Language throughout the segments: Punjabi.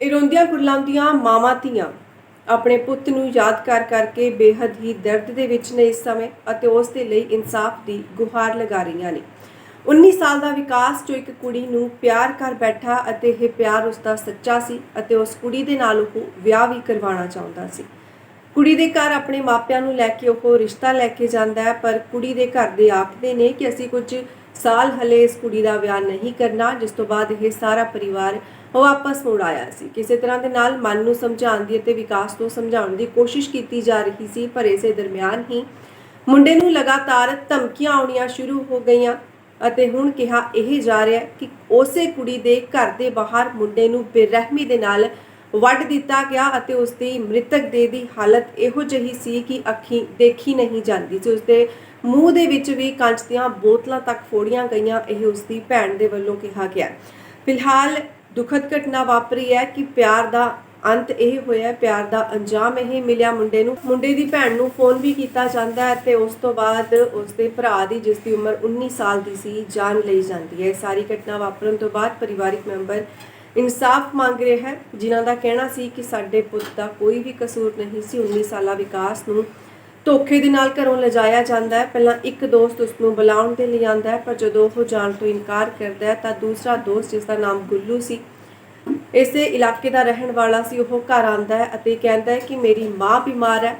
ਇਹ ਰੋਂਦੀਆਂ ਕੁਰਲਾਉਂਦੀਆਂ ਮਾਵਾਂ ਧੀਆਂ। ਆਪਣੇ ਪੁੱਤ ਨੂੰ ਯਾਦ ਕਰ ਕਰਕੇ ਬੇਹੱਦ ਹੀ ਦਰਦ ਦੇ ਵਿੱਚ ਨੇ ਇਸ ਸਮੇਂ ਅਤੇ ਉਸ ਦੇ ਲਈ ਇਨਸਾਫ ਦੀ ਗੁਹਾਰ ਲਗਾ ਰਹੀਆਂ ਨੇ। 19 ਸਾਲ ਦਾ ਵਿਕਾਸ ਜੋ ਇੱਕ ਕੁੜੀ ਨੂੰ ਪਿਆਰ ਕਰ ਬੈਠਾ ਅਤੇ ਇਹ ਪਿਆਰ ਉਸ ਦਾ ਸੱਚਾ ਸੀ ਅਤੇ ਉਸ ਕੁੜੀ ਦੇ ਨਾਲ ਉਹ ਵਿਆਹ ਵੀ ਕਰਵਾਉਣਾ ਚਾਹੁੰਦਾ ਸੀ। ਕੁੜੀ ਦੇ ਘਰ ਆਪਣੇ ਮਾਪਿਆਂ ਨੂੰ ਲੈ ਕੇ ਉਹ ਰਿਸ਼ਤਾ ਲੈ ਕੇ ਜਾਂਦਾ ਹੈ, ਪਰ ਕੁੜੀ ਦੇ ਘਰ ਦੇ ਆਖਦੇ ਨੇ ਕਿ ਅਸੀਂ ਕੁਝ ਸਾਲ ਹਲੇ ਇਸ ਕੁੜੀ ਦਾ ਵਿਆਹ ਨਹੀਂ ਕਰਨਾ, ਜਿਸ ਤੋਂ ਬਾਅਦ ਇਹ ਸਾਰਾ ਪਰਿਵਾਰ ਉਹ ਵਾਪਸ ਮੁੜ ਆਇਆ ਸੀ। ਕਿਸੇ ਤਰ੍ਹਾਂ ਦੇ ਨਾਲ ਮਨ ਨੂੰ ਸਮਝਾਉਣ ਦੀ ਅਤੇ ਵਿਕਾਸ ਨੂੰ ਸਮਝਾਉਣ ਦੀ ਕੋਸ਼ਿਸ਼ ਕੀਤੀ ਜਾ ਰਹੀ ਸੀ, ਪਰ ਇਸੇ ਦਰਮਿਆਨ ਹੀ ਮੁੰਡੇ ਨੂੰ ਲਗਾਤਾਰ ਧਮਕੀਆਂ ਆਉਣੀਆਂ ਸ਼ੁਰੂ ਹੋ ਗਈਆਂ ਅਤੇ ਹੁਣ ਕਿਹਾ ਇਹ ਜਾ ਰਿਹਾ ਕਿ ਉਸੇ ਕੁੜੀ ਦੇ ਘਰ ਦੇ ਬਾਹਰ ਮੁੰਡੇ ਨੂੰ ਬੇਰਹਿਮੀ ਦੇ ਨਾਲ ਵੱਢ ਦਿੱਤਾ ਗਿਆ ਅਤੇ ਉਸ ਦੀ ਮ੍ਰਿਤਕ ਦੇ ਦੀ ਹਾਲਤ ਇਹੋ ਜਿਹੀ ਸੀ ਕਿ ਅੱਖੀ ਦੇਖੀ ਨਹੀਂ ਜਾਂਦੀ ਸੀ। ਉਸ ਦੇ ਮੂੰਹ ਦੇ ਵਿੱਚ ਵੀ ਕੰਚ ਦੀਆਂ ਬੋਤਲਾਂ ਤੱਕ ਫੋੜੀਆਂ ਗਈਆਂ, ਇਹ ਉਸ ਦੀ ਭੈਣ ਦੇ ਵੱਲੋਂ ਕਿਹਾ ਗਿਆ। ਫਿਲਹਾਲ ਦੁਖਦ ਘਟਨਾ ਵਾਪਰੀ ਹੈ ਕਿ ਪਿਆਰ ਦਾ ਅੰਤ ਇਹ ਹੋਇਆ ਪਿਆਰ ਦਾ ਅੰਜਾਮ ਇਹ ਮਿਲਿਆ ਮੁੰਡੇ ਨੂੰ। ਮੁੰਡੇ ਦੀ ਭੈਣ ਨੂੰ ਫੋਨ ਵੀ ਕੀਤਾ ਜਾਂਦਾ ਹੈ ਤੇ ਉਸ ਤੋਂ ਬਾਅਦ ਉਸ ਦੇ ਭਰਾ ਦੀ, ਜਿਸ ਦੀ ਉਮਰ 19 ਸਾਲ ਦੀ ਸੀ ਜਾਨ ਲਈ ਜਾਂਦੀ ਹੈ। ਇਹ ਸਾਰੀ ਘਟਨਾ ਵਾਪਰਨ ਤੋਂ ਬਾਅਦ ਪਰਿਵਾਰਿਕ ਮੈਂਬਰ ਇਨਸਾਫ ਮੰਗ ਰਿਹਾ ਹੈ, ਜਿਨ੍ਹਾਂ ਦਾ ਕਹਿਣਾ ਸੀ ਕਿ ਸਾਡੇ ਪੁੱਤ ਦਾ ਕੋਈ ਵੀ ਕਸੂਰ ਨਹੀਂ ਸੀ। 19 ਸਾਲਾ ਵਿਕਾਸ ਨੂੰ ਧੋਖੇ ਦੇ ਨਾਲ ਘਰੋਂ ਲਿਜਾਇਆ ਜਾਂਦਾ ਹੈ। ਪਹਿਲਾਂ ਇੱਕ ਦੋਸਤ ਉਸ ਨੂੰ ਬੁਲਾਉਣ ਦੇ ਲਈ ਆਂਦਾ ਹੈ ਪਰ ਜਦੋਂ ਉਹ ਜਾਣ ਤੋਂ ਇਨਕਾਰ ਕਰਦਾ ਹੈ ਤਾਂ ਦੂਸਰਾ ਦੋਸਤ ਜਿਸ ਦਾ ਨਾਮ ਗੁੱਲੂ ਸੀ ਇਸੇ ਇਲਾਕੇ ਦਾ ਰਹਿਣ ਵਾਲਾ ਸੀ ਉਹ ਘਰ ਆਂਦਾ ਹੈ ਅਤੇ ਕਹਿੰਦਾ ਹੈ ਕਿ ਮੇਰੀ ਮਾਂ ਬਿਮਾਰ ਹੈ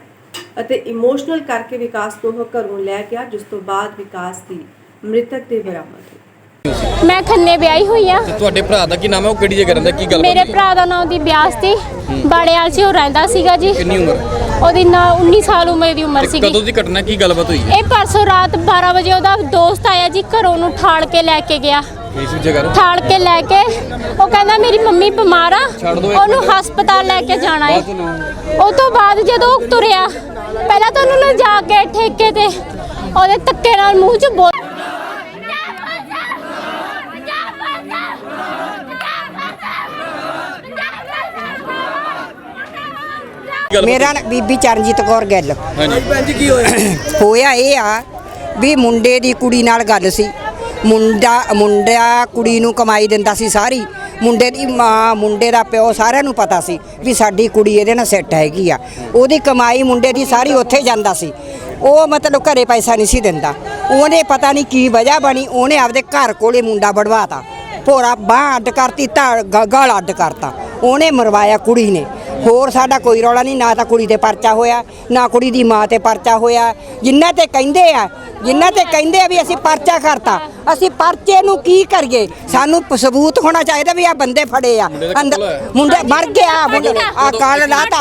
ਅਤੇ ਇਮੋਸ਼ਨਲ ਕਰਕੇ ਵਿਕਾਸ ਨੂੰ ਉਹ ਘਰੋਂ ਲੈ ਗਿਆ ਜਿਸ ਤੋਂ ਬਾਅਦ ਵਿਕਾਸ ਦੀ ਮ੍ਰਿਤਕ ਦੇ ਬਰਾਮਦ ਹੋਈ। ਮੈਂ ਖੰਨੇ ਵਿਆਹੀ ਹੋਈ ਆ। ਤੇ ਤੁਹਾਡੇ ਭਰਾ ਦਾ ਕੀ ਨਾਮ ਹੈ? ਉਹ ਕਿਹੜੀ ਜਗ੍ਹਾ ਰਹਿੰਦਾ ਕੀ ਗੱਲ ਮੇਰੇ ਭਰਾ ਦਾ ਨਾਮ ਦੀ ਬਿਆਸ ਸੀ। ਬਾੜੇਵਾਲ 'ਚ ਉਹ ਰਹਿੰਦਾ ਸੀਗਾ ਜੀ। ਕਿੰਨੀ ਉਮਰ? ਉਹਦੀ ਨਾ 19 ਸਾਲ ਉਮਰ ਦੀ ਉਮਰ ਸੀਗੀ। ਕਦੋਂ ਦੀ ਘਟਨਾ ਕੀ ਗੱਲਬਾਤ ਹੋਈ ਇਹ ਪਰਸੋਂ ਰਾਤ 12 ਵਜੇ ਉਹਦਾ ਦੋਸਤ ਆਇਆ ਜੀ ਘਰੋਂ ਨੂੰ ਠਾਲ ਕੇ ਲੈ ਕੇ ਗਿਆ। ਇਸ ਜਗ੍ਹਾ ਨੂੰ ਠਾਲ ਕੇ ਲੈ ਕੇ ਉਹ ਕਹਿੰਦਾ ਮੇਰੀ ਮੰਮੀ ਬਿਮਾਰ ਆ ਉਹਨੂੰ। ਹਸਪਤਾਲ ਲੈ ਕੇ ਜਾਣਾ ਹੈ। ਉਹ ਤੋਂ ਬਾਅਦ ਜਦੋਂ ਉਹ ਤੁਰਿਆ ਪਹਿਲਾਂ ਤਾਂ ਉਹਨੂੰ ਲਿਜਾ ਕੇ ਠੇਕੇ ਤੇ ਉਹਦੇ ਧੱਕੇ ਨਾਲ ਮੂੰਹ 'ਚ ਬੋਲ ਗੱਲਬਾਤ ਮੇਰਾ ਨਾਂ ਬੀਬੀ ਚਰਨਜੀਤ ਕੌਰ ਗਿੱਲ। ਹਾਂਜੀ। ਭੈਣ ਜੀ ਕੀ ਹੋਇਆ? ਹੋਇਆ ਇਹ ਆ ਵੀ ਮੁੰਡੇ ਦੀ ਕੁੜੀ ਨਾਲ ਗੱਲ ਸੀ। ਮੁੰਡਾ ਮੁੰਡਾ ਕੁੜੀ ਨੂੰ ਕਮਾਈ ਦਿੰਦਾ ਸੀ ਸਾਰੀ। ਮੁੰਡੇ ਦੀ ਮਾਂ ਮੁੰਡੇ ਦਾ ਪਿਓ ਸਾਰਿਆਂ ਨੂੰ ਪਤਾ ਸੀ ਵੀ ਸਾਡੀ ਕੁੜੀ ਇਹਦੇ ਨਾਲ ਸੈੱਟ ਹੈਗੀ ਆ। ਉਹਦੀ ਕਮਾਈ ਮੁੰਡੇ ਦੀ ਸਾਰੀ ਉੱਥੇ ਜਾਂਦਾ ਸੀ। ਉਹ ਮਤਲਬ ਘਰੇ ਪੈਸਾ ਨਹੀਂ ਸੀ ਦਿੰਦਾ। ਉਹਨੇ ਪਤਾ ਨਹੀਂ ਕੀ ਵਜ੍ਹਾ ਬਣੀ ਉਹਨੇ ਆਪਦੇ ਘਰ ਕੋਲੇ ਮੁੰਡਾ ਵੜਵਾਤਾ। ਭੋਰਾ ਬਾਂਹ ਅੱਡ ਕਰਤੀ ਤਾਂ ਗ- ਗਲ ਅੱਡ ਕਰਤਾ। ਉਹਨੇ ਮਰਵਾਇਆ ਕੁੜੀ ਨੇ। ਹੋਰ ਸਾਡਾ ਕੋਈ ਰੌਲਾ ਨਹੀਂ ਨਾ ਤਾਂ ਕੁੜੀ ਤੇ ਪਰਚਾ ਹੋਇਆ ਨਾ ਕੁੜੀ ਦੀ ਮਾਂ ਤੇ ਪਰਚਾ ਹੋਇਆ। ਜਿੰਨਾ ਤੇ ਕਹਿੰਦੇ ਆ ਜਿੰਨਾ ਤੇ ਕਹਿੰਦੇ ਆ ਵੀ ਅਸੀਂ ਪਰਚਾ ਕਰਤਾ ਅਸੀਂ ਪਰਚੇ ਨੂੰ ਕੀ ਕਰੀਏ? ਸਾਨੂੰ ਪ- ਸਬੂਤ ਹੋਣਾ ਚਾਹੀਦਾ ਵੀ ਆ ਬੰਦੇ ਫੜੇ ਆ। ਅੰਦਰ-? ਮੁੰਡੇ ਮਰ ਗਿਆ ਮੁੰਡੇ ਆ ਕੱਲ ਰਾਤ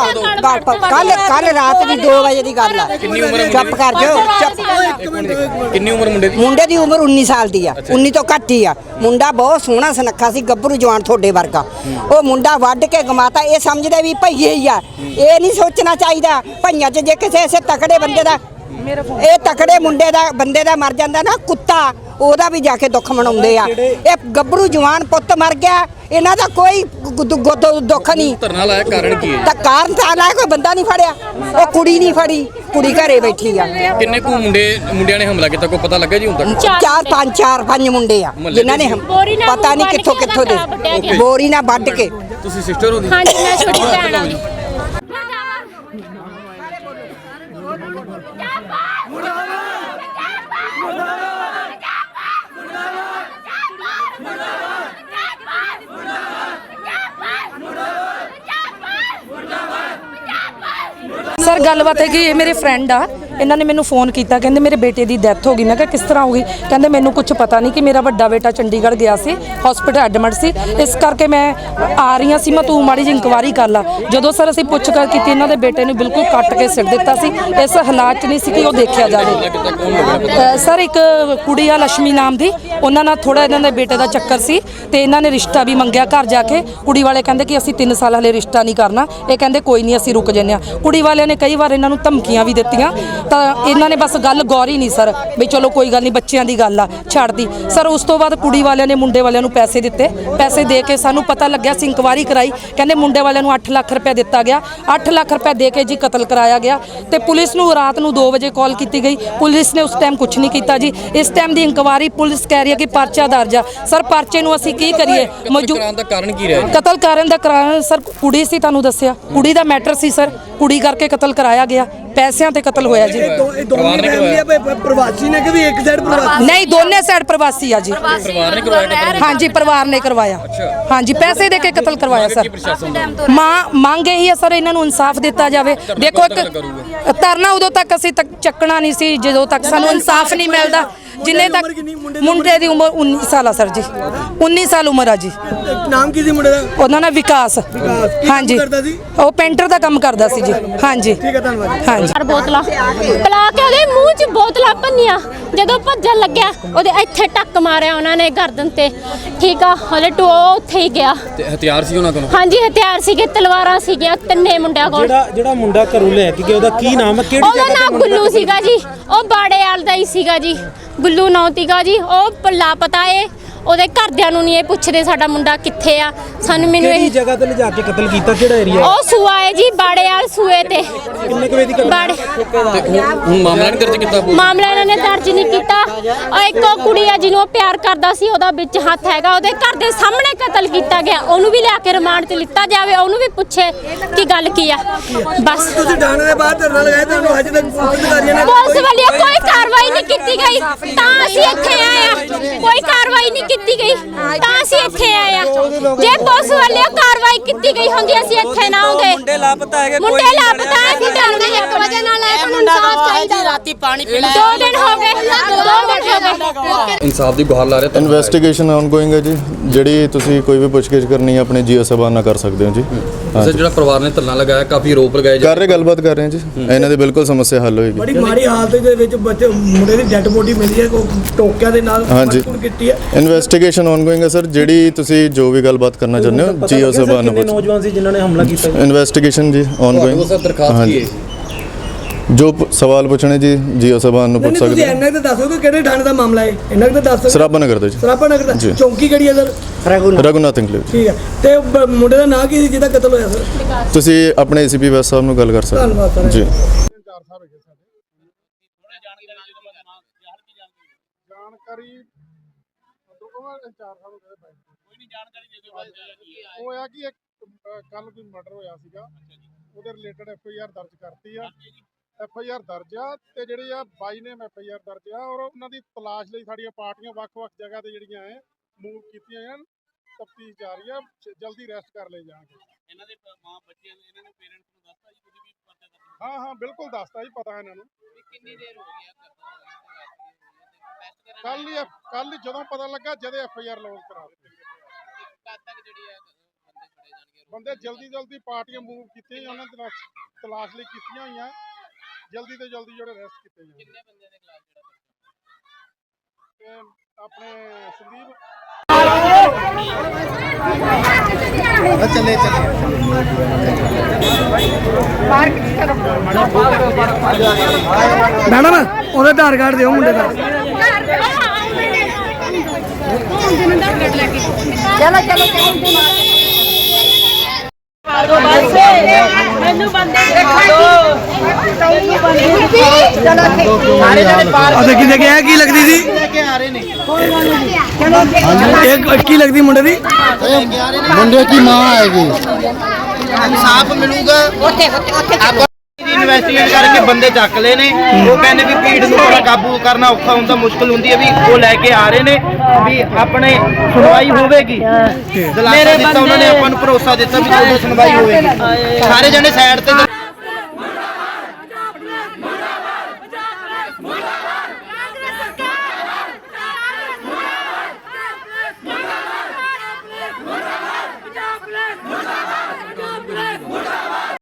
ਕੱਲ ਕੱਲ ਰਾਤ ਦੀ 2 ਵਜੇ ਦੀ ਗੱਲ ਆ। ਕਿੰਨੀ ਉਮਰ ਹੈ ਚੁੱਪ ਕਰ ਜਾਓ ਚੁੱਪ। ਕਿੰਨੀ ਉਮਰ ਮੁੰਡੇ ਦੀ? ਮੁੰਡੇ ਦੀ ਉਮਰ 19 ਸਾਲ ਦੀ ਆ 19 ਤੋਂ ਘੱਟ ਹੀ ਆ। ਮੁੰਡਾ ਬਹੁਤ ਸੋਹਣਾ ਸੁਨੱਖਾ ਸੀ ਗੱਭਰੂ ਜਵਾਨ ਤੁਹਾਡੇ ਵਰਗਾ। ਉਹ ਮੁੰਡਾ ਵੱਢ ਕੇ ਗਮਾਤਾ ਇਹ ਸਮਝਦੇ ਵੀ ਭਈਏ ਹੀ ਆ। ਇਹ ਨਹੀਂ ਸੋਚਣਾ ਚਾਹੀਦਾ ਭਈਆਂ 'ਚ ਜੇ ਕਿਸੇ ਐਸੇ ਤਕੜੇ ਬੰਦੇ ਦਾ ਇਹ ਤਕੜੇ ਮੁੰਡੇ ਦਾ ਬੰਦੇ ਦਾ ਮਰ ਜਾਂਦਾ ਨਾ ਕੁੱਤਾ ਉਹਦਾ ਵੀ ਜਾ ਕੇ ਦੁੱਖ ਮਨਾਉਂਦੇ ਆ। ਇਹ ਗੱਭਰੂ ਜਵਾਨ ਪੁੱਤ ਮਰ ਗਿਆ ਇਹਨਾਂ ਦਾ ਕੋਈ ਦੁੱਖ ਨਹੀਂ। ਧਰਨਾ ਲਾਇਆ ਕਾਰਨ ਕੀ ਹੈ? ਤਾਂ ਕਾਰਨ ਤਾਂ ਆਲਾ ਕੋਈ ਬੰਦਾ ਨਹੀਂ ਫੜਿਆ। ਉਹ ਕੁੜੀ ਨਹੀਂ ਫੜੀ ਕੁੜੀ ਘਰੇ ਬੈਠੀ ਆ। ਕਿੰਨੇ ਕੁ ਮੁੰਡੇ ਮੁੰਡਿਆਂ ਨੇ ਹਮਲਾ ਕੀਤਾ ਕੋਈ ਪਤਾ ਲੱਗਾ ਜੀ ਹੁਣ ਤੱਕ? ਚਾਰ ਪੰਜ ਚਾਰ ਪੰਜ ਮੁੰਡੇ ਆ ਜਿਨ੍ਹਾਂ ਨੇ ਪਤਾ ਨਹੀਂ ਕਿੱਥੋਂ ਕਿੱਥੋਂ ਦੇ। ਬੋਰੀ ਨਾਲ ਵੱਢ ਕੇ। ਤੁਸੀਂ ਸਿਸਟਰ ਹੋ ਦੀ ਹਾਂਜੀ ਮੈਂ ਛੋਟੀ ਭੈਣ ਆ ਸਰ ਗੱਲਬਾਤ ਹੈ ਕਿ ਇਹ ਮੇਰੇ ਫਰੈਂਡ ਆ। ਇਹਨਾਂ ਨੇ ਮੈਨੂੰ ਫੋਨ ਕੀਤਾ ਕਹਿੰਦੇ ਮੇਰੇ ਬੇਟੇ ਦੀ ਡੈਥ ਹੋ ਗਈ। ਮੈਂ ਕਿਹਾ ਕਿਸ ਤਰ੍ਹਾਂ ਹੋ ਗਈ? ਕਹਿੰਦੇ ਮੈਨੂੰ ਕੁਝ ਪਤਾ ਨਹੀਂ ਕਿ ਮੇਰਾ ਵੱਡਾ ਬੇਟਾ ਚੰਡੀਗੜ੍ਹ ਗਿਆ ਸੀ ਹਸਪੀਟਲ ਐਡਮਿਟ ਸੀ। ਇਸ ਕਰਕੇ ਮੈਂ ਆ ਰਹੀਆਂ ਸੀ ਮੈਂ ਤੂੰ ਮਾੜੀ ਜਿਹੀ ਇਨਕੁਆਰੀ ਕਰ ਲਾ। ਜਦੋਂ ਸਰ ਅਸੀਂ ਪੁੱਛ ਕਰ ਕੀਤੀ ਇਹਨਾਂ ਦੇ ਬੇਟੇ ਨੂੰ ਬਿਲਕੁਲ ਕੱਟ ਕੇ ਸਿੱਟ ਦਿੱਤਾ ਸੀ। ਇਸ ਹਾਲਾਤ 'ਚ ਨਹੀਂ ਸੀ ਕਿ ਉਹ ਦੇਖਿਆ ਜਾਵੇ। ਅ, ਸਰ ਇੱਕ ਕੁੜੀ ਆ ਲక్ష్ਮੀ ਨਾਮ ਦੀ ਉਹਨਾਂ ਨਾਲ ਥੋੜਾ ਇਹਨਾਂ ਦੇ ਬੇਟੇ ਦਾ ਚੱਕਰ ਸੀ ਤੇ ਇਹਨਾਂ ਨੇ ਰਿਸ਼ਤਾ ਵੀ ਮੰਗਿਆ ਘਰ ਜਾ ਕੇ। ਕੁੜੀ ਵਾਲੇ ਕਹਿੰਦੇ ਕਿ ਅਸੀਂ 3 ਸਾਲ ਹਲੇ ਰਿਸ਼ਤਾ ਨਹੀਂ ਕਰਨਾ ਇਹ ਕਹਿੰਦੇ ਕੋਈ ਨਹੀਂ ਅਸੀਂ ਰੁਕ ਜੰਨੇ ਆ ਕੁੜੀ ਵਾਲਿਆਂ ਨੇ ਕਈ ਵਾਰ ਇਹਨਾਂ ਨੂੰ ਧਮਕੀਆਂ ਵੀ ਦਿੱਤੀਆਂ। ਤਾਂ ਇਹਨਾਂ ਨੇ ਬਸ ਗੱਲ ਗੌਰੀ ਨਹੀਂ ਸਰ ਵੀ ਚਲੋ ਕੋਈ ਗੱਲ ਨਹੀਂ ਬੱਚਿਆਂ ਦੀ ਗੱਲ ਆ ਛੱਡਦੀ। ਸਰ ਉਸ ਤੋਂ ਬਾਅਦ ਕੁੜੀ ਵਾਲਿਆਂ ਨੇ ਮੁੰਡੇ ਵਾਲਿਆਂ ਨੂੰ ਪੈਸੇ ਦਿੱਤੇ। ਪੈਸੇ ਦੇ ਕੇ ਸਾਨੂੰ ਪਤਾ ਲੱਗਿਆ ਸੀ ਇਨਕੁਆਰੀ ਕਰਾਈ। ਕਹਿੰਦੇ ਮੁੰਡੇ ਵਾਲਿਆਂ ਨੂੰ 8 ਲੱਖ ਰੁਪਏ ਦਿੱਤਾ ਗਿਆ। 8 ਲੱਖ ਰੁਪਏ ਦੇ ਕੇ ਜੀ ਕਤਲ ਕਰਾਇਆ ਗਿਆ। ਤੇ ਪੁਲਿਸ ਨੂੰ ਰਾਤ ਨੂੰ 2 ਵਜੇ ਕਾਲ ਕੀਤੀ ਗਈ। ਪੁਲਿਸ ਨੇ ਉਸ ਟਾਈਮ ਕੁਝ ਨਹੀਂ ਕੀਤਾ ਜੀ। ਇਸ ਟਾਈਮ ਦੀ ਇਨਕੁਆਰੀ ਪੁਲਿਸ ਕਹਿ ਰਹੀ ਹੈ ਕਿ ਪਰਚਾ ਦਰਜ ਆ। ਸਰ ਪਰਚੇ ਨੂੰ ਅਸੀਂ ਕੀ ਕਰੀਏ? ਕਤਲ ਮੌਜੂ ਕਰਾਉਣ ਦਾ ਕਾਰਨ ਕੀ ਰਿਹਾ ਕਤਲ ਕਰਨ ਦਾ ਕਾਰਨ ਸਰ ਕੁੜੀ ਸੀ ਤੁਹਾਨੂੰ ਦੱਸਿਆ। ਕੁੜੀ ਦਾ ਮੈਟਰ ਸੀ ਸਰ। ਕੁੜੀ ਕਰਕੇ ਕਤਲ ਕਰਾਇਆ ਗਿਆ। ਪੈਸਿਆਂ ਤੇ ਕਤਲ ਹੋਇਆ ਜੀ। ਪਰਿਵਾਰ ਨੇ ਕਰਵਾਇਆ। ਪ੍ਰਵਾਸੀ ਨੇ ਕਿ ਵੀ ਇੱਕ ਸਾਈਡ ਪ੍ਰਵਾਸੀ? ਨਹੀਂ ਦੋਨੇ ਸਾਈਡ ਪ੍ਰਵਾਸੀ ਆ ਜੀ। ਪਰਿਵਾਰ ਨੇ ਕਰਵਾਇਆ ਕਤਲ ਹਾਂਜੀ ਪਰਿਵਾਰ ਨੇ ਕਰਵਾਇਆ। ਹਾਂਜੀ ਪੈਸੇ ਦੇ ਕੇ ਕਤਲ ਕਰਵਾਇਆ ਸਰ। ਮਾਂ ਮੰਗ ਇਹੀ ਹੈ ਸਰ ਇਹਨਾਂ ਨੂੰ ਇਨਸਾਫ ਦਿੱਤਾ ਜਾਵੇ। ਦੇਖੋ ਇੱਕ ਧਰਨਾ ਉਦੋਂ ਤੱਕ ਅਸੀਂ ਤੱਕ ਚੱਕਣਾ ਨਹੀਂ ਸੀ ਜਦੋਂ ਤੱਕ ਸਾਨੂੰ ਇਨਸਾਫ ਨਹੀਂ ਮਿਲਦਾ। ਜਿੰਨੇ ਤੱਕ ਮੁੰਡੇ ਦੀ ਉਮਰ 19 ਸਾਲ ਆ ਸਰ ਜੀ। 19 ਸਾਲ ਉਮਰ ਆ ਜੀ। ਨਾਮ ਕੀ ਸੀ ਮੁੰਡੇ ਦਾ? ਉਹਨਾਂ ਦਾ ਵਿਕਾਸ। ਹਾਂਜੀ? ਉਹ ਪੇਂਟਰ ਦਾ ਕੰਮ ਕਰਦਾ ਸੀ ਜੀ। ਹਾਂਜੀ। ਠੀਕ ਹੈ ਧੰਨਵਾਦ। ਹਾਂਜੀ। ਚਾਰ ਬੋਤਲਾਂ। ਪਲਾ ਕੇ ਉਹਦੇ ਮੂੰਹ 'ਚ ਬੋਤਲਾਂ ਭੰਨੀਆਂ। ਜਦੋਂ ਭੱਜਣ ਲੱਗਿਆ ਉਹਦੇ ਇੱਥੇ ਟੱਕ ਮਾਰਿਆ ਉਹਨਾਂ ਨੇ ਗਰਦਨ ਤੇ। ਠੀਕ ਆ ਹਲੇ ਟੋ ਉੱਥੇ ਹੀ ਗਿਆ। ਤੇ ਹਥਿਆਰ ਸੀ ਉਹਨਾਂ ਕੋਲ? ਹਾਂਜੀ ਹਥਿਆਰ ਸੀਗੇ ਤਲਵਾਰਾਂ ਸੀਗੀਆਂ ਤਿੰਨੇ ਮੁੰਡਿਆਂ ਕੋਲ। ਜਿਹੜਾ ਜਿਹੜਾ ਮੁੰਡਾ ਘਰੋਂ ਲੈ ਕੇ ਗਿਆ ਉਹਦਾ ਕੀ ਨਾਮ ਹੈ ਕਿਹੜੀ ਉਹਦਾ ਜਗ੍ਹਾ ਤੇ ਨਾਮ ਮੁੰਡਾ ਗੁੱਲੂ ਸੀਗਾ ਜੀ। ਉਹ ਬਾੜੇ ਵਾਲ ਦਾ ਹੀ ਸੀਗਾ ਜੀ। ਗੁੱਲੂ ਨਾਂ ਸੀਗਾ ਜੀ। ਉਹ ਲਾਪਤਾ ਏ। ਉਹਦੇ ਘਰਦਿਆਂ ਨੂੰ ਨਹੀਂ ਇਹ ਪੁੱਛਦੇ ਸਾਡਾ ਮੁੰਡਾ ਕਿੱਥੇ ਆ ਸਾਨੂੰ ਮੈਨੂੰ ਕਿਹੜੀ ਇਹ ਜਗ੍ਹਾ ਤੇ ਲਿਜਾ ਕੇ ਕਤਲ ਕੀਤਾ ਕਿਹੜਾ ਏਰੀਆ ਉਹ ਸੂਆ ਹੈ ਜੀ ਬਾੜੇ ਵਾਲ ਸੂਏ ਤੇ। ਕਿੰਨੇ ਕੁ ਵਜੇ ਦੀ ਘਟਨਾ? ਬਾੜੇ ਤੇ ਹੁਣ ਹੁਣ ਮਾਮਲਾ ਨਹੀਂ ਦਰਜ ਕੀਤਾ ਪੁਲਿਸ ਮਾਮਲਾ ਇਹਨਾਂ ਨੇ ਦਰਜ ਨਹੀਂ ਕੀਤਾ। ਉਹ ਇੱਕ ਉਹ ਕੁੜੀ ਆ ਜਿਹਨੂੰ ਉਹ ਪਿਆਰ ਕਰਦਾ ਸੀ ਉਹਦਾ ਵਿੱਚ ਹੱਥ ਹੈਗਾ ਉਹਦੇ ਘਰ ਦੇ ਸਾਹਮਣੇ ਕਤਲ ਕੀਤਾ ਗਿਆ। ਉਹਨੂੰ ਵੀ ਲਿਆ ਕੇ ਰਿਮਾਂਡ ਤੇ ਲਿੱਤਾ ਜਾਵੇ ਉਹਨੂੰ ਵੀ ਪੁੱਛੇ ਕਿ ਗੱਲ ਕੀ ਆ। ਬਸ। ਤੁਸੀਂ ਥਾਣੇ ਦੇ ਬਾਹਰ ਧਰਨਾ ਲਗਾਇਆ ਤੁਹਾਨੂੰ ਅੱਜ ਤੱਕ ਪੁਲਿਸ ਅਧਿਕਾਰੀਆਂ ਨੇ ਪੁਲਿਸ ਵੱਲੋਂ ਕੋਈ ਕਾਰਵਾਈ ਨਹੀਂ ਕੀਤੀ ਗਈ। ਤਾਂ ਅਸੀਂ ਇੱਥੇ ਆਏ ਆ ਕੋਈ ਕਾਰਵਾਈ ਨਹੀਂ ਕੀਤੀ ਗਈ ਤਾਂ ਅਸੀਂ ਇੱਥੇ ਆਏ ਆ ਜੇ ਪੁਲਿਸ ਵੱਲੋਂ ਕਾਰਵਾਈ ਕੀਤੀ ਗਈ ਹੁੰਦੀ ਅਸੀਂ ਇੱਥੇ ਨਾ ਆਉਂਦੇ। ਮੁੰਡੇ ਲਾਪਤਾ ਹੈਗੇ ਮੁੰਡੇ ਲਾਪਤਾ ਹੈ ਕਿ ਡਰਦੇ 1 ਵਜੇ ਨਾਲ ਆਇਆ ਸਾਨੂੰ ਇਨਸਾਫ ਚਾਹੀਦਾ। ਰਾਤੀ ਪਾਣੀ ਪਿਲਾ ਦੋ ਦਿਨ ਹੋ ਗਏ ਦੋ ਦਿਨ ਹੋ ਗਏ। ਇਨਸਾਫ ਦੀ ਗੁਹਾਰ ਲਾ ਰਹੇ ਤੁਹਾਨੂੰ ਇਨਵੈਸਟੀਗੇਸ਼ਨ ਆਨਗੋਇੰਗ ਹੈ ਜੀ। ਜਿਹੜੀ ਤੁਸੀਂ ਕੋਈ ਵੀ ਪੁੱਛਗਿੱਛ ਕਰਨੀ ਹੈ ਆਪਣੇ ਜੀਓ ਸਾਹਿਬਾਨ ਨਾਲ ਕਰ ਸਕਦੇ ਹੋ ਜੀ। ਸਰ ਜਿਹੜਾ ਪਰਿਵਾਰ ਨੇ ਧਰਨਾ ਲਗਾਇਆ ਕਾਫੀ ਆਰੋਪ ਲਗਾਏ ਜਾ ਕਰ ਰਹੇ ਗੱਲਬਾਤ ਕਰ ਰਹੇ ਜੀ। ਇਹਨਾਂ ਦੀ ਬਿਲਕੁਲ ਸਮੱਸਿਆ ਹੱਲ ਹੋਏਗੀ। ਬੜੀ ਮਾੜੀ ਹਾਲਤ ਦੇ ਵਿੱਚ ਬੱਚੇ ਮੁੰਡੇ ਦੀ ਡੈੱਡ ਬੋਡੀ ਮਿਲੀ ਹੈ ਕੋ ਟੋਕਿਆਂ ਦੇ ਨਾਲ ਹਾਂਜੀ। ਮਾਰਕੁੱਟ ਕੀਤੀ ਹੈ। ਇਨਵੈਸਟੀਗੇਸ਼ਨ ਆਨਗੋਇੰਗ ਹੈ ਸਰ ਜਿਹੜੀ ਤੁਸੀਂ ਜੋ ਵੀ ਗੱਲਬਾਤ ਕਰਨਾ ਚਾਹੁੰਦੇ ਹੋ ਜੀਓ ਸਾਹਿਬਾਨ ਨੂੰ ਪੁੱਛ ਨੌਜਵਾਨ ਸੀ ਜਿਨ੍ਹਾਂ ਨੇ ਹਮਲਾ ਕੀਤਾ ਜੀ? ਇਨਵੈਸਟੀਗੇਸ਼ਨ ਜੀ ਆਨਗੋਇੰਗ ਸਰ ਦਰਖਾਸਤ ਕੀ ਹੈ ਜੋ ਸਵਾਲ ਪੁੱਛਣੇ ਜੀ ਜੀਓ ਸਾਹਿਬਾਨ ਨੂੰ ਪੁੱਛ ਸਕਦੇ ਹੋ। ਕੁ ਤਾਂ ਦੱਸੋ ਕਿ ਕਿਹੜੇ ਥਾਣੇ ਦਾ ਮਾਮਲਾ ਹੈ? ਕੁ ਤਾਂ ਦੱਸ ਸਕਦੇ ਸਰਾਭਾ ਨਗਰ ਦਾ ਜੀ। ਸਰਾਪਾ ਨਗਰ ਦਾ? ਜੀ। ਚੌਂਕੀ ਕਿਹੜੀ ਹੈ ਸਰ ਰਘੁਨਾਥ। ਇੰਕਲੇਵ ਠੀਕ ਹੈ। ਤੇ ਮੁੰਡੇ ਦਾ ਨਾਂ ਕੀ ਸੀ ਜਿਹਦਾ ਕਤਲ ਹੋਇਆ ਸਰ ਤੁਸੀਂ ਆਪਣੇ ਏਸੀਪੀ ਵੈਸ ਸਾਹਿਬ ਨੂੰ ਗੱਲ ਕਰ ਧੰਨਵਾਦ ਸਕਦੇ ਸਰ। ਹੋ ਜੀ। ਜਾਣਕਾਰੀ ਡਾਕੂਮੈਂਟ ਚਾਰ ਸਾਲ ਹੋ ਗਏ ਭਾਈ ਕੋਈ ਨਹੀਂ ਜਾਣਕਾਰੀ ਦੇ ਦਿਓ ਉਹ ਆ ਕਿ ਇੱਕ ਕੱਲ ਕੋਈ ਮਰਡਰ ਹੋਇਆ ਸੀਗਾ। ਉਹਦੇ ਰਿਲੇਟਡ ਐਫ ਆਈ ਆਰ ਦਰਜ ਕਰਤੀ ਆ। ਐਫ ਆਈ ਆਰ ਦਰਜ ਆ ਤੇ ਜਿਹੜੇ ਆ ਬਾਈ ਨੇ ਐਫ ਆਈ ਆਰ ਦਰਜ ਆ ਔਰ ਉਹਨਾਂ ਦੀ ਤਲਾਸ਼ ਲਈ ਸਾਡੀਆਂ ਪਾਰਟੀਆਂ ਵੱਖ-ਵੱਖ ਜਗ੍ਹਾ ਤੇ ਜਿਹੜੀਆਂ ਐ ਮੂਵ ਕੀਤੀਆਂ ਹਨ ਤਫਤੀਸ਼ ਜਾਰੀ ਆ ਜ- ਜਲਦੀ ਅਰੈਸਟ ਕਰ ਲਏ ਜਾਣਗੇ। ਇਹਨਾਂ ਦੇ ਮਾਂ ਬੱਚਿਆਂ ਨੇ ਇਹਨਾਂ ਨੇ ਪੇਰੈਂਟਸ ਨੂੰ ਦੱਸਤਾ ਜੀ ਤੁਸੀਂ ਵੀ ਹਾਂ ਹਾਂ ਬਿਲਕੁਲ ਦੱਸਤਾ ਜੀ ਪਤਾ ਇਹਨਾਂ ਨੂੰ। ਕੱਲ ਹੀ ਕੱਲ ਹੀ ਜਦੋਂ ਪਤਾ ਲੱਗਾ ਜਦੇ ਐਫ ਆਈ ਆਰ ਲੌਂਚ ਕਰਾ ਦਿੱਤੀ। ਬੰਦੇ ਜਲਦੀ ਜਲਦੀ ਪਾਰਟੀਆਂ ਮੂਵ ਕੀਤੀਆਂ ਜੀ, ਉਹਨਾਂ ਦੇ ਨਾਲ ਤਲਾਸ਼ ਲਈ ਕੀਤੀਆਂ ਹੋਈਆਂ। ਜਲਦੀ ਤੋਂ ਜਲਦੀ ਜਿਹੜੇ ਅਰੈਸਟ ਕੀਤੇ ਜਾਣ ਕਿੰਨੇ ਬੰਦੇ ਦੇ ਖਿਲਾਫ ਜਿਹੜਾ ਆਪਣੇ ਸੰਦੀਪ ਮੈਡਮ ਉਹਦਾ ਆਧਾਰ ਕਾਰਡ ਦਿਓ ਮੁੰਡੇ ਦਾ। ਅੱਛਾ ਕਿਤੇ ਗਿਆ ਕੀ ਲੱਗਦੀ ਸੀ? ਇੱਕ ਕੀ ਲੱਗਦੀ ਮੁੰਡੇ ਦੀ? ਮੁੰਡੇ ਦੀ ਮਾਂ ਆਏਗੀ ਇਨਸਾਫ ਮਿਲੂਗਾ। ਉੱਥੇ ਉੱਥੇ ਇਨਵੈਸਟੀਗੇਟ ਕਰਕੇ ਬੰਦੇ ਚੱਕ ਲਏ ਨੇ। ਉਹ ਕਹਿੰਦੇ ਵੀ ਭੀੜ ਨੂੰ ਥੋੜਾ ਕਾਬੂ ਕਰਨਾ ਔਖਾ ਹੁੰਦਾ ਮੁਸ਼ਕਲ ਹੁੰਦੀ ਹੈ ਵੀ ਉਹ ਲੈ ਕੇ ਆ ਰਹੇ ਨੇ ਵੀ ਆਪਣੇ ਸੁਣਵਾਈ ਹੋਵੇਗੀ। ਦਿਲਾਸਾ ਦਿੱਤਾ ਉਹਨਾਂ ਨੇ ਆਪਾਂ ਨੂੰ ਭਰੋਸਾ ਦਿੱਤਾ ਵੀ ਜਲਦੀ ਸੁਣਵਾਈ ਹੋਵੇਗੀ। ਸਾਰੇ ਜਣੇ ਸਾਈਡ ਤੇ